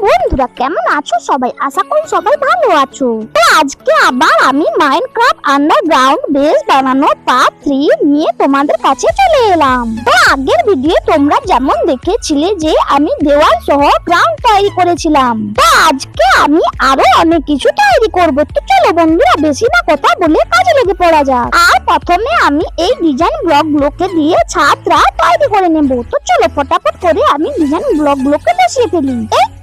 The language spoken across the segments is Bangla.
one বন্ধুরা, কেমন আছো সবাই? আশা করি সবাই ভালো আছো। তো আজকে আবার আমি মাইনক্রাফট আন্ডারগ্রাউন্ড বেস বানানো পার্ট থ্রি নিয়ে তোমাদের কাছে চলে এলাম। তো আগের ভিডিও তোমরা যেমন দেখেছিলে যে আমি দেওয়াল সহ গ্রাউন্ড তৈরি করেছিলাম। তো আজকে আমি আরও অনেক কিছু তৈরি করব। তো চলো বন্ধুরা, বেশি না কথা বলে কাজে লেগে পড়া যাক। আর প্রথমে আমি এই ডিজাইন ব্লক গুলোকে দিয়ে ছাদরা তৈরি করে নেব। তো চলো ফটাফট করে আমি ডিজাইন ব্লক গুলোকে বসিয়ে ফেলি।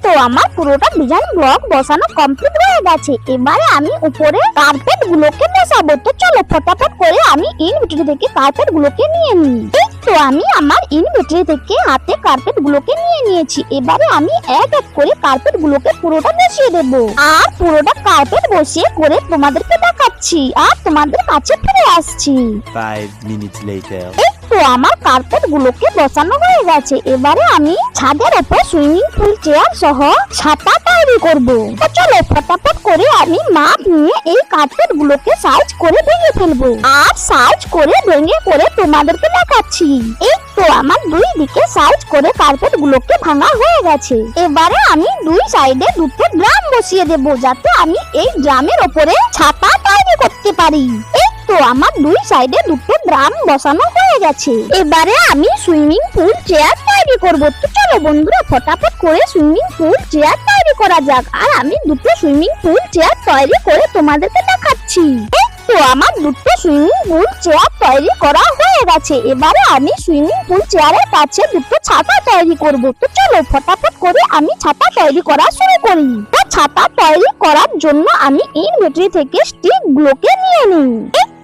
তো আমার পুরোটা ডিজাইন ব্লক বসানো কমপ্লিট হয়ে গেছে। এবারে আমি উপরে কার্পেট গুলোকে বসাবো। তো চলো ফটাফট করে আমি ইনভিটরি থেকে কার্পেট গুলোকে নিয়ে নিই। তো আমি আমার ইনভিটরি থেকে হাতে কার্পেট গুলোকে নিয়ে নিয়েছি। এবারে আমি এক এক করে কার্পেট গুলোকে পুরোটা বসিয়ে দেব। আর পুরোটা কার্পেট বসিয়ে করে তোমাদেরকে দেখাচ্ছি। আর তোমাদের কাছে ফিরে আসছি। Five minutes later. তো আমার কার্পেট গুলোকে বসানো হয়ে গেছে। এবারে আমি ছাদের উপর সুইমিং পুল চেয়ার সহ ছাতা তৈরি করব। চলো ফটাফট করে আমি মাপ নিয়ে এই কার্পেট গুলোকে সাইজ করে ভেঙে ফেলব। আর সাইজ করে ভেঙে করে তোমাদেরকে দেখাচ্ছি। এই তো আমার দুই দিকে সাইজ করে কার্পেট গুলোকে ভাঙা হয়ে গেছে। এবারে আমি দুই সাইডে দুটো ড্রাম বসিয়ে দেব, যাতে আমি এই ড্রামের ওপরে ছাতা তৈরি করতে পারি। এই তো আমার দুই সাইডে দুটো ড্রাম বসানো হয়ে গেছে। এবারে আমি সুইমিং পুল চেয়ার তৈরি করব। তো চলো বন্ধুরা, ফটাফট করে সুইমিং পুল চেয়ার তৈরি করা যাক। আর আমি দুটো সুইমিং পুল চেয়ার তৈরি করে তোমাদেরকে দেখাচ্ছি। তো আমার দুটো সুইমিং পুল চেয়ার তৈরি করা হয়ে গেছে। এবারে আমি সুইমিং পুল চেয়ারের কাছে দুটো ছাতা তৈরি করব। তো চলো ফটাফট করে আমি ছাতা তৈরি করা শুরু করি। তো ছাতা তৈরি করার জন্য আমি ইনভেটরি থেকে স্টিক গুলোকে নিয়ে নিই।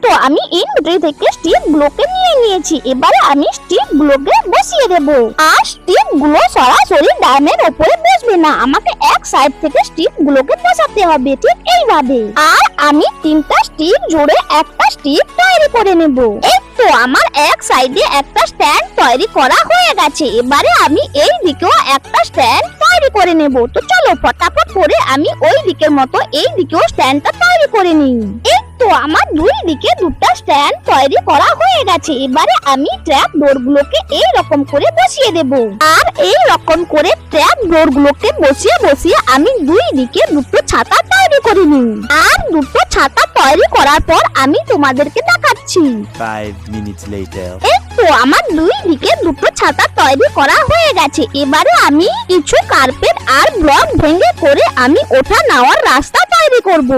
তো আমি ইনভেটরি থেকে স্টিক গুলোকে নিয়ে নিয়েছি। এবারে আমি স্টিক গুলোকে বসিয়ে দেব। আর স্টিকগুলো সরাসরি ডামের উপরে বসবে না। আমাকে এক সাইড থেকে স্টিক গুলোকে বসাতে হবে, ঠিক এইভাবে। আর আমি তিনটা স্টিক জুড়ে একটা স্টিক তৈরি করে নেব। এই তো আমার এক সাইডে একটা স্ট্যান্ড তৈরি করা হয়ে গেছে। এবারে আমি এই দিকেও একটা স্ট্যান্ড তৈরি করে নেব। তো চলো ফটাফট করে আমি ওই দিকের মতো এই দিকেও স্ট্যান্ডটা তৈরি করে নিই। এই তো আমার দুই দিকে দুটো স্ট্যান্ড তৈরি করা হয়ে গেছে। এবারে আমি ট্র্যাপ ডোর গুলোকে এই রকম করে বসিয়ে দেব। আর এই রকম করে ট্র্যাপ ডোর গুলোকে বসিয়ে বসিয়ে আমি দুই দিকে দুটো ছাতা তৈরি করে নিই। আর দুটো ছাতা তৈরি করার পর আমি তোমাদেরকে দেখাচ্ছি। Five minutes later. এই তো আমার দুই দিকে দুটো ছাতা তৈরি করা হয়ে গেছে। এবারে আমি কিছু কার্পেট আর ব্লক ভেঙে করে আমি ওঠা নেওয়ার রাস্তা তৈরি করব।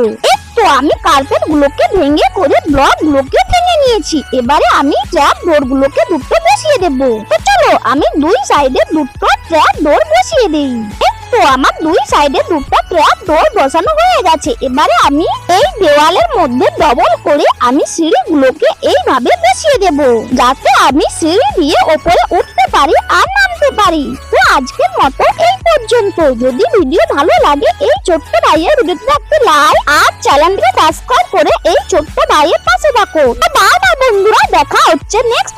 তো আমি কার্পেট গুলোকে ভেঙে করে ব্লক গুলোকে ভেঙে নিয়েছি। এবারে আমি ট্র্যাপ ডোর গুলোকে দুটো বসিয়ে দেব। তো চলো, আমি দুই সাইডে দুটো ট্র্যাপ ডোর বসিয়ে দিই। তো, আমার দুই সাইডে দুটো ট্র্যাপ ডোর বসানো হয়ে গেছে। এবারে আমি এই দেওয়ালের মধ্যে ডবল করে আমি সিঁড়িগুলোকে এইভাবে বসিয়ে দেব। যাতে আমি সিঁড়ি দিয়ে ওপরে উঠতে পারি আর নামতে পারি। তো আজকের মতো এই পর্যন্ত। যদি ভিডিও ভালো লাগে, এই ছোট্ট ভাইয়ের ভিডিওতে একটা লাইক আর চ্যানেলকে সাবস্ক্রাইব করে এই ছোট্ট ভাইয়ের পাশে থাকো। বাই বাই বন্ধুরা দেখা হচ্ছে নেক্সট